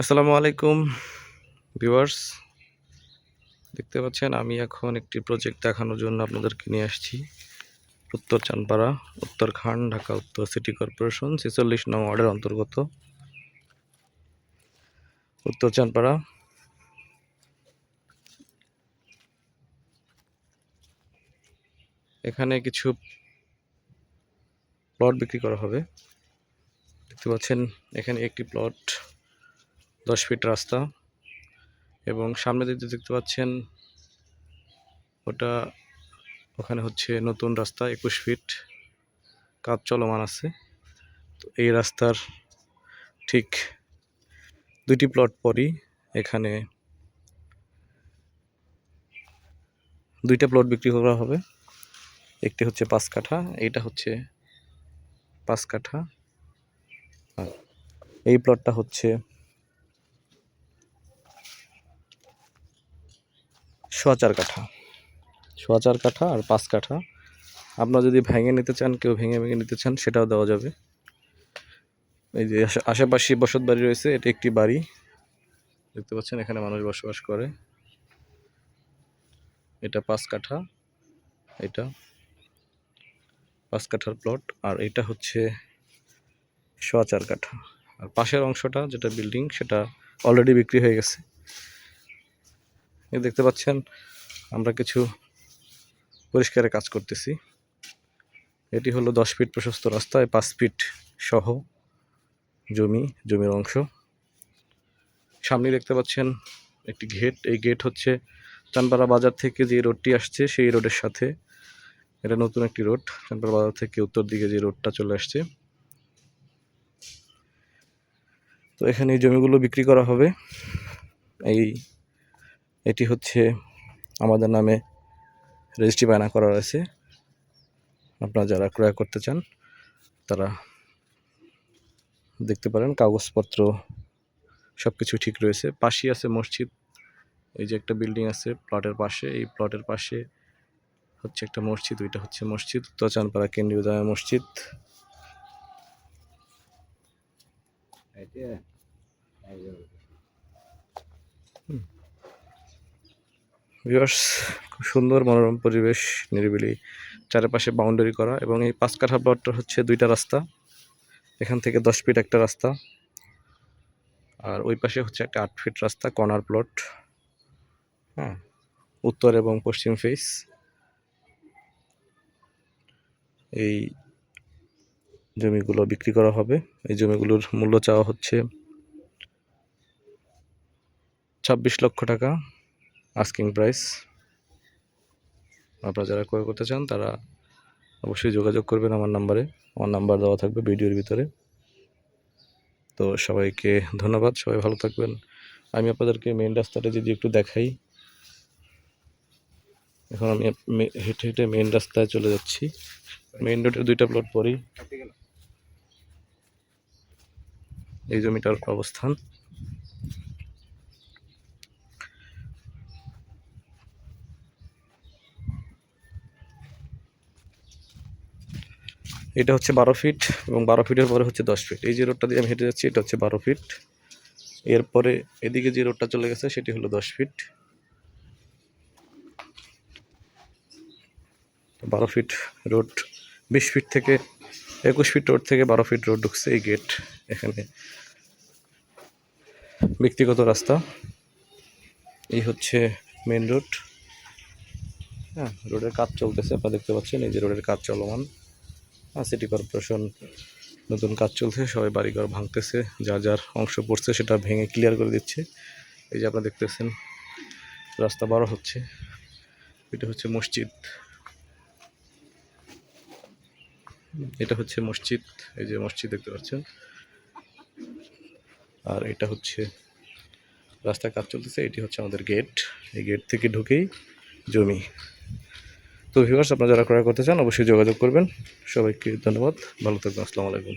আসসালামু আলাইকুম, ভিউয়ার্স। দেখতে পাচ্ছেন, আমি এখন একটি প্রজেক্ট দেখানোর জন্য আপনাদেরকে নিয়ে আসছি। উত্তর চানপাড়া উত্তরখান ঢাকা উত্তর সিটি কর্পোরেশন ছেচল্লিশ নং ওয়ার্ডের অন্তর্গত। উত্তর চানপাড়া। এখানে কিছু প্লট বিক্রি করা হবে। দেখতে পাচ্ছেন, এখানে একটি প্লট দশ ফিট রাস্তা এবং সামনে দিকে দেখতে পাচ্ছেন ওটা ওখানে হচ্ছে নতুন রাস্তা, একুশ ফিট। কাজ চলমান আছে। তো এই রাস্তার ঠিক দুটি প্লট পরই এখানে দুইটা প্লট বিক্রি করা হবে। একটি হচ্ছে পাঁচ কাঠা, এইটা হচ্ছে পাঁচ কাঠা। এই প্লটটা হচ্ছে সোয়া চার কাঠা। সোয়া চার কাঠা আর পাঁচ কাঠা। আপনারা যদি ভেঙে নিতে চান, কেউ ভেঙে ভেঙে নিতে চান, সেটাও দেওয়া যাবে। এই যে আশেপাশে বসত বাড়ি রয়েছে, এটি একটি বাড়ি। দেখতে পাচ্ছেন, এখানে মানুষ বসবাস করে। এটা পাঁচ কাঠা, এটা পাঁচ কাঠার প্লট আর এটা হচ্ছে সোয়া চার কাঠা। আর পাশের অংশটা, যেটা বিল্ডিং সেটা অলরেডি বিক্রি হয়ে গেছে। এই দেখতে পাচ্ছেন, আমরা কিছু পরিষ্কারের কাজ করতেছি। এটি হলো দশ ফিট প্রশস্ত রাস্তায় পাঁচ ফিট সহ জমি, জমির অংশ। সামনে দেখতে পাচ্ছেন একটি গেট এই গেট হচ্ছে চানপাড়া বাজার থেকে যে রোডটি আসছে, সেই রোডের সাথে এটা নতুন একটি রোড, চানপাড়া বাজার থেকে উত্তর দিকে যে রোডটা চলে আসছে। তো এখানে এই জমিগুলো বিক্রি করা হবে। এই এটি হচ্ছে আমাদের নামে রেজিস্ট্রি বায়না করা রয়েছে আপনারা যারা ক্রয় করতে চান, তারা দেখতে পারেন, কাগজপত্র সব কিছু ঠিক রয়েছে। পাশেই আছে মসজিদ, এই যে একটা বিল্ডিং আছে প্লটের পাশে, এই প্লটের পাশে হচ্ছে একটা মসজিদ, ওইটা হচ্ছে মসজিদ উত্তর চানপাড়া কেন্দ্রীয় জামা মসজিদ। ভিউয়ার্স খুব সুন্দর মনোরম পরিবেশ, নিরিবিলি চারপাশে বাউন্ডারি করা এবং এই পাঁচ কাঠা প্লটটা হচ্ছে দুইটা রাস্তা। এখান থেকে দশ ফিট একটা রাস্তা। আর ওই পাশে হচ্ছে একটা আট ফিট রাস্তা কর্নার প্লট হ্যাঁ উত্তর এবং পশ্চিম ফেস এই জমিগুলো বিক্রি করা হবে। এই জমিগুলোর মূল্য চাওয়া হচ্ছে ছাব্বিশ লক্ষ টাকা। আস্কিং প্রাইস আপনারা যারা ক্রয় করতে চান, তারা অবশ্যই যোগাযোগ করবেন আমার নাম্বারে। আমার নাম্বার দেওয়া থাকবে ভিডিওর ভিতরে। তো সবাইকে ধন্যবাদ, সবাই ভালো থাকবেন। আমি আপনাদেরকে মেন রাস্তাটা যদি একটু দেখাই। এখন আমি হেঁটে হেঁটে মেন রাস্তায় চলে যাচ্ছি। মেন রোডের দুইটা প্লট পরেই এই জমিটার অবস্থান। এটা হচ্ছে বারো ফিট এবং বারো ফিটের পরে হচ্ছে দশ ফিট। এই যে রোডটা দিয়ে আমি হেঁটে যাচ্ছি, এটা হচ্ছে বারো ফিট। এরপরে এদিকে যে রোডটা চলে গেছে, সেটি হলো দশ ফিট। বারো ফিট রোড, বিশ ফিট থেকে একুশ ফিট রোড থেকে বারো ফিট রোড ঢুকছে এই গেট এখানে। ব্যক্তিগত রাস্তা। এই হচ্ছে মেন রোড। হ্যাঁ রোডের কাজ চলতেছে, আপনারা দেখতে পাচ্ছেন, এই যে রোডের কাজ চলমান। সিটি কর্পোরেশন নতুন কাজ চলছে, সবাই বাড়িঘর ভাঙতেছে, যা যার অংশ পড়ছে সেটা ভেঙে ক্লিয়ার করে দিচ্ছে। এই যে আপনারা দেখতেছেন, রাস্তা বড় হচ্ছে, এটা হচ্ছে মসজিদ। এটা হচ্ছে মসজিদ, এই যে মসজিদ দেখতে পাচ্ছেন। আর এটা হচ্ছে রাস্তায় কাজ চলতেছে, এটি হচ্ছে আমাদের গেট এই গেট থেকে ঢুকেই জমি। তো ভিউয়ার্স আপনারা যারা ক্রয় করতে চান, অবশ্যই যোগাযোগ করবেন। সবাইকে ধন্যবাদ। ভালো থাকবেন। আসসালামু আলাইকুম।